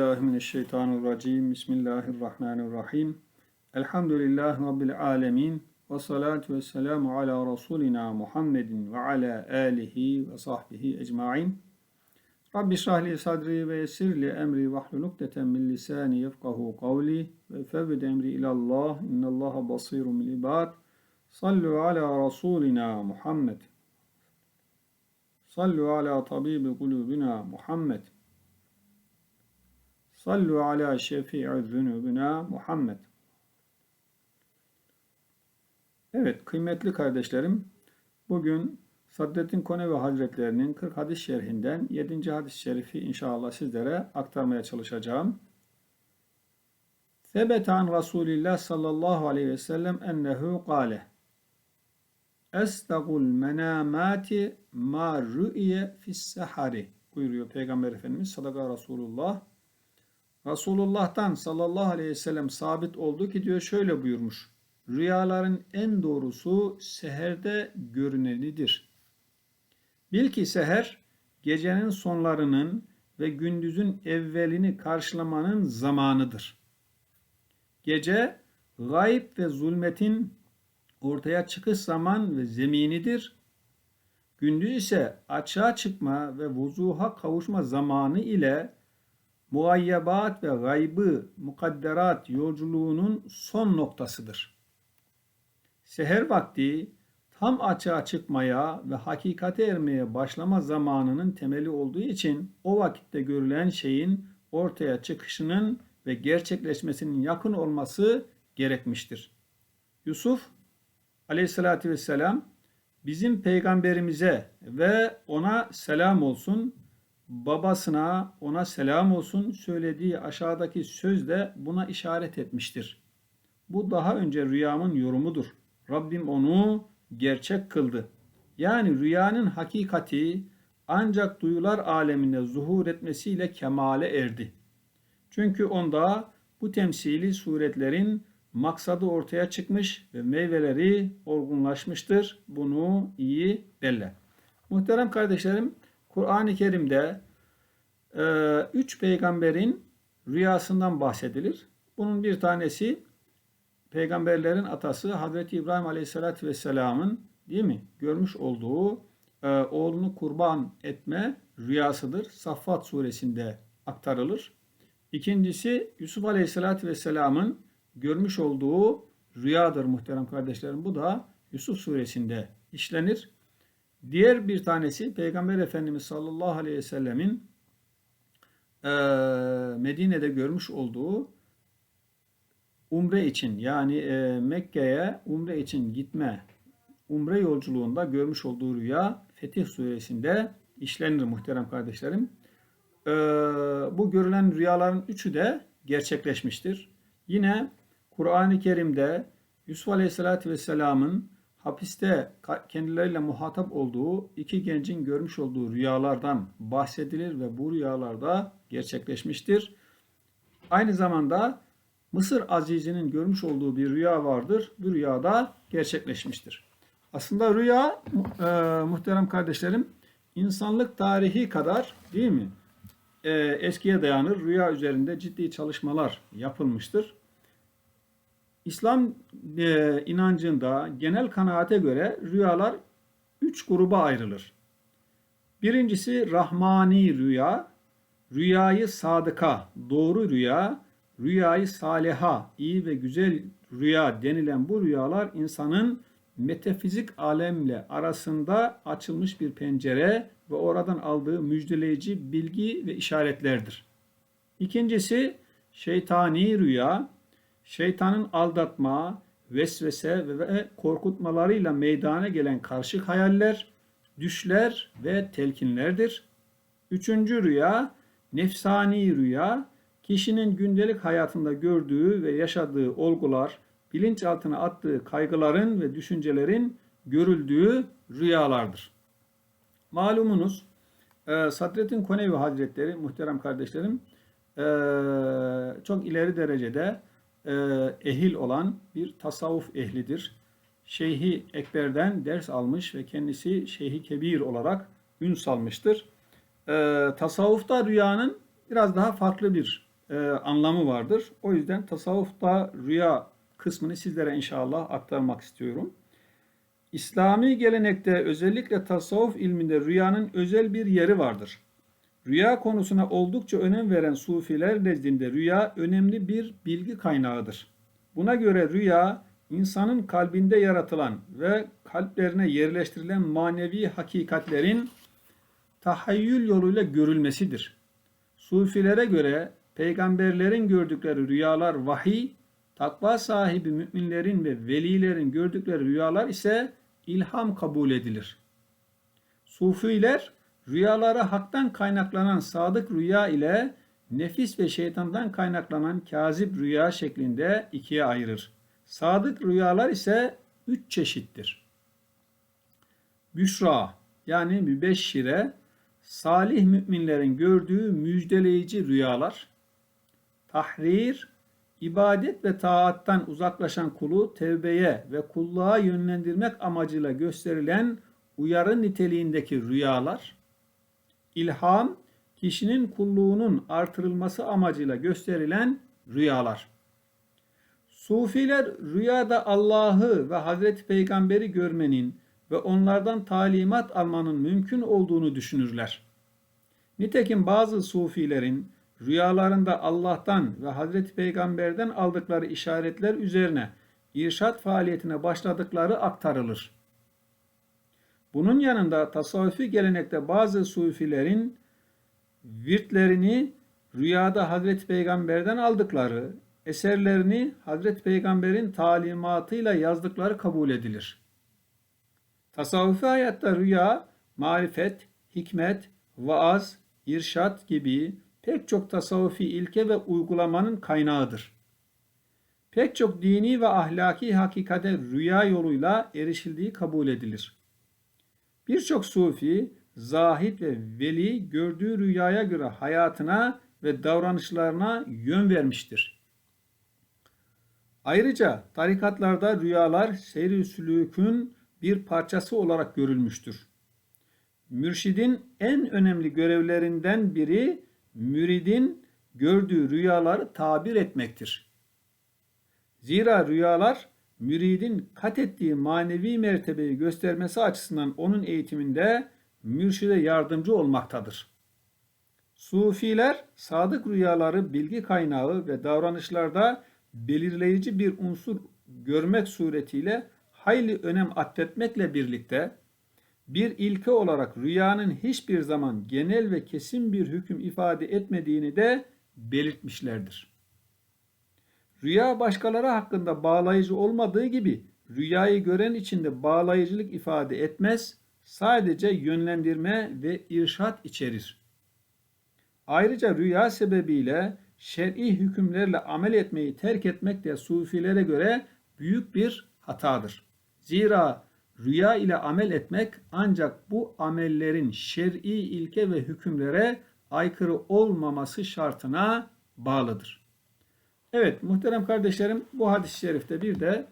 الله من الشيطان الرجيم. بسم الله الرحمن الرحيم. الحمد لله رب العالمين والصلاة والسلام على رسولنا محمد وعلى آله وصحبه أجمعين. رب اشرح لي صدري ويسر لي أمري واحلل عقدة من لساني يفقه قولي وفوض أمري إلى الله. إن الله بصير بالعباد. صلوا على رسولنا محمد. صلوا على طبيب قلوبنا محمد. Sallu ala şefi'i zünubina Muhammed. Evet kıymetli kardeşlerim, bugün Saddettin Konevi Hazretlerinin 40 hadis şerhinden 7. hadis-i şerifi inşallah sizlere aktarmaya çalışacağım. Sebetan Resulillah sallallahu aleyhi ve sellem ennehu kâle Estagul menamati ma rü'iye fissahari buyuruyor Peygamber Efendimiz sadaka Resulullah. Resulullah'tan sallallahu aleyhi ve sellem sabit oldu ki diyor şöyle buyurmuş. Rüyaların en doğrusu seherde görünenidir. Bil ki seher gecenin sonlarının ve gündüzün evvelini karşılamanın zamanıdır. Gece gayb ve zulmetin ortaya çıkış zaman ve zeminidir. Gündüz ise açığa çıkma ve vuzuha kavuşma zamanı ile muayyebat ve gaybı mukadderat yolculuğunun son noktasıdır. Seher vakti tam açığa çıkmaya ve hakikate ermeye başlama zamanının temeli olduğu için o vakitte görülen şeyin ortaya çıkışının ve gerçekleşmesinin yakın olması gerekmiştir. Yusuf aleyhissalatü vesselam bizim peygamberimize ve ona selam olsun, babasına ona selam olsun söylediği aşağıdaki söz de buna işaret etmiştir. Bu daha önce rüyamın yorumudur. Rabbim onu gerçek kıldı. Yani rüyanın hakikati ancak duyular aleminde zuhur etmesiyle kemale erdi. Çünkü onda bu temsili suretlerin maksadı ortaya çıkmış ve meyveleri olgunlaşmıştır. Bunu iyi belli. Muhterem kardeşlerim, Kur'an-ı Kerim'de e, üç peygamberin rüyasından bahsedilir. Bunun bir tanesi peygamberlerin atası Hazreti İbrahim Aleyhisselatü Vesselam'ın değil mi? Görmüş olduğu e, oğlunu kurban etme rüyasıdır. Saffat suresinde aktarılır. İkincisi Yusuf Aleyhisselatü Vesselam'ın görmüş olduğu rüyadır muhterem kardeşlerim. Bu da Yusuf suresinde işlenir. Diğer bir tanesi Peygamber Efendimiz sallallahu aleyhi ve sellemin e, Medine'de görmüş olduğu umre için yani e, Mekke'ye umre için gitme umre yolculuğunda görmüş olduğu rüya Fetih suresinde işlenir muhterem kardeşlerim. E, bu görülen rüyaların üçü de gerçekleşmiştir. Yine Kur'an-ı Kerim'de Yusuf Aleyhisselatü Vesselam'ın hapiste kendileriyle muhatap olduğu iki gencin görmüş olduğu rüyalardan bahsedilir ve bu rüyalarda gerçekleşmiştir. Aynı zamanda Mısır Aziz'inin görmüş olduğu bir rüya vardır. Bu rüyada gerçekleşmiştir. Aslında rüya e, muhterem kardeşlerim insanlık tarihi kadar değil mi? E, eskiye dayanır. Rüya üzerinde ciddi çalışmalar yapılmıştır. İslam e, inancında genel kanaate göre rüyalar üç gruba ayrılır. Birincisi rahmani rüya, rüyayı sadıka, doğru rüya, rüyayı saliha, iyi ve güzel rüya denilen bu rüyalar insanın metafizik alemle arasında açılmış bir pencere ve oradan aldığı müjdeleyici bilgi ve işaretlerdir. İkincisi şeytani rüya, şeytanın aldatma, vesvese ve korkutmalarıyla meydana gelen karışık hayaller, düşler ve telkinlerdir. Üçüncü rüya, nefsani rüya, kişinin gündelik hayatında gördüğü ve yaşadığı olgular, bilinçaltına attığı kaygıların ve düşüncelerin görüldüğü rüyalardır. Malumunuz e, Sadrettin Konevi Hazretleri, muhterem kardeşlerim, e, çok ileri derecede e, ehil olan bir tasavvuf ehlidir. Şeyhi Ekber'den ders almış ve kendisi Şeyhi Kebir olarak ün salmıştır. E, tasavvufta rüyanın biraz daha farklı bir e, anlamı vardır. O yüzden tasavvufta rüya kısmını sizlere inşallah aktarmak istiyorum. İslami gelenekte özellikle tasavvuf ilminde rüyanın özel bir yeri vardır. Rüya konusuna oldukça önem veren sufiler nezdinde rüya önemli bir bilgi kaynağıdır. Buna göre rüya insanın kalbinde yaratılan ve kalplerine yerleştirilen manevi hakikatlerin tahayyül yoluyla görülmesidir. Sufilere göre peygamberlerin gördükleri rüyalar vahiy, takva sahibi müminlerin ve velilerin gördükleri rüyalar ise ilham kabul edilir. Sufiler rüyalara haktan kaynaklanan sadık rüya ile nefis ve şeytandan kaynaklanan kazip rüya şeklinde ikiye ayırır. Sadık rüyalar ise üç çeşittir. Büşra yani mübeşşire, salih müminlerin gördüğü müjdeleyici rüyalar. Tahrir, ibadet ve taattan uzaklaşan kulu tevbeye ve kulluğa yönlendirmek amacıyla gösterilen uyarı niteliğindeki rüyalar. İlham, kişinin kulluğunun artırılması amacıyla gösterilen rüyalar. Sufiler rüyada Allah'ı ve Hazreti Peygamber'i görmenin ve onlardan talimat almanın mümkün olduğunu düşünürler. Nitekim bazı sufilerin rüyalarında Allah'tan ve Hazreti Peygamber'den aldıkları işaretler üzerine irşat faaliyetine başladıkları aktarılır. Bunun yanında tasavvufi gelenekte bazı sufilerin virtlerini rüyada Hazreti Peygamber'den aldıkları, eserlerini Hazreti Peygamber'in talimatıyla yazdıkları kabul edilir. Tasavvufi hayatta rüya, marifet, hikmet, vaaz, irşat gibi pek çok tasavvufi ilke ve uygulamanın kaynağıdır. Pek çok dini ve ahlaki hakikate rüya yoluyla erişildiği kabul edilir. Birçok sufi, zahid ve veli gördüğü rüyaya göre hayatına ve davranışlarına yön vermiştir. Ayrıca tarikatlarda rüyalar seyri sülükün bir parçası olarak görülmüştür. Mürşidin en önemli görevlerinden biri müridin gördüğü rüyaları tabir etmektir. Zira rüyalar müridin kat ettiği manevi mertebeyi göstermesi açısından onun eğitiminde mürşide yardımcı olmaktadır. Sufiler sadık rüyaları bilgi kaynağı ve davranışlarda belirleyici bir unsur görmek suretiyle hayli önem atfetmekle birlikte bir ilke olarak rüyanın hiçbir zaman genel ve kesin bir hüküm ifade etmediğini de belirtmişlerdir. Rüya başkaları hakkında bağlayıcı olmadığı gibi rüyayı gören için de bağlayıcılık ifade etmez, sadece yönlendirme ve irşat içerir. Ayrıca rüya sebebiyle şer'i hükümlerle amel etmeyi terk etmek de sufilere göre büyük bir hatadır. Zira rüya ile amel etmek ancak bu amellerin şer'i ilke ve hükümlere aykırı olmaması şartına bağlıdır. Evet muhterem kardeşlerim bu hadis-i şerifte bir de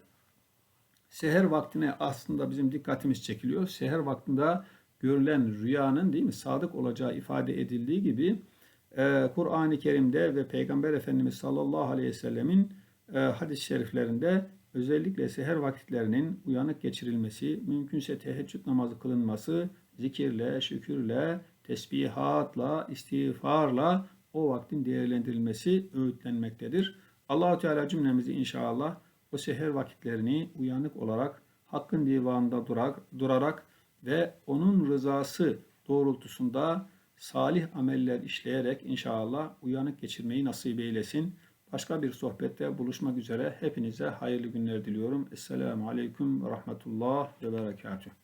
seher vaktine aslında bizim dikkatimiz çekiliyor. Seher vaktinde görülen rüyanın değil mi sadık olacağı ifade edildiği gibi e, Kur'an-ı Kerim'de ve Peygamber Efendimiz sallallahu aleyhi ve sellemin e, hadis-i şeriflerinde özellikle seher vakitlerinin uyanık geçirilmesi, mümkünse teheccüd namazı kılınması, zikirle, şükürle, tesbihatla, istiğfarla o vaktin değerlendirilmesi öğütlenmektedir. Allahu Teala cümlemizi inşallah o seher vakitlerini uyanık olarak hakkın divanında durak, durarak ve onun rızası doğrultusunda salih ameller işleyerek inşallah uyanık geçirmeyi nasip eylesin. Başka bir sohbette buluşmak üzere hepinize hayırlı günler diliyorum. Esselamu Aleyküm ve Rahmetullah ve Berekatuhu.